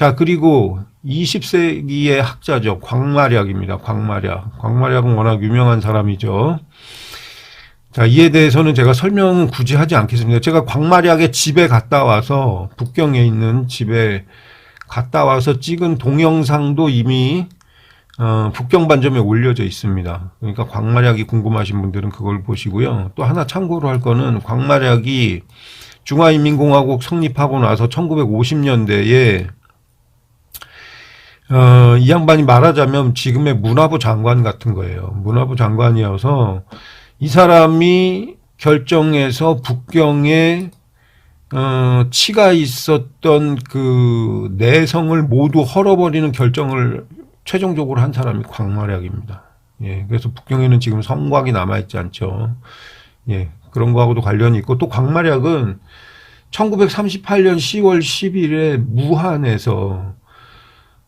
자, 그리고 20세기의 학자죠. 광마략입니다. 광마략. 광마략은 워낙 유명한 사람이죠. 자, 이에 대해서는 제가 설명은 굳이 하지 않겠습니다. 제가 광마략의 집에 갔다 와서 북경에 있는 집에 갔다 와서 찍은 동영상도 이미 어, 북경 반점에 올려져 있습니다. 그러니까 광마략이 궁금하신 분들은 그걸 보시고요. 또 하나 참고로 할 거는 광마략이 중화인민공화국 성립하고 나서 1950년대에 어, 이 양반이 말하자면 지금의 문화부 장관 같은 거예요. 문화부 장관이어서 이 사람이 결정해서 북경에 어, 치가 있었던 그 내성을 모두 헐어버리는 결정을 최종적으로 한 사람이 광마략입니다. 예, 그래서 북경에는 지금 성곽이 남아있지 않죠. 예, 그런 거하고도 관련이 있고 또 광마략은 1938년 10월 10일에 무한에서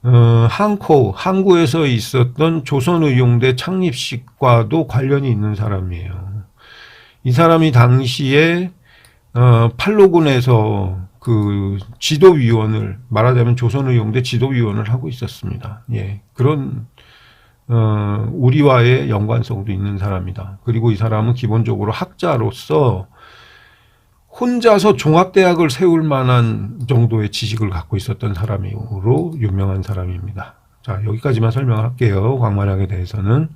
어, 항코, 항구에서 있었던 조선의용대 창립식과도 관련이 있는 사람이에요. 이 사람이 당시에 어, 팔로군에서 그 지도위원을 말하자면 조선의용대 지도위원을 하고 있었습니다. 예, 그런 어, 우리와의 연관성도 있는 사람이다. 그리고 이 사람은 기본적으로 학자로서 혼자서 종합대학을 세울 만한 정도의 지식을 갖고 있었던 사람으로 유명한 사람입니다. 자, 여기까지만 설명할게요. 광만학에 대해서는.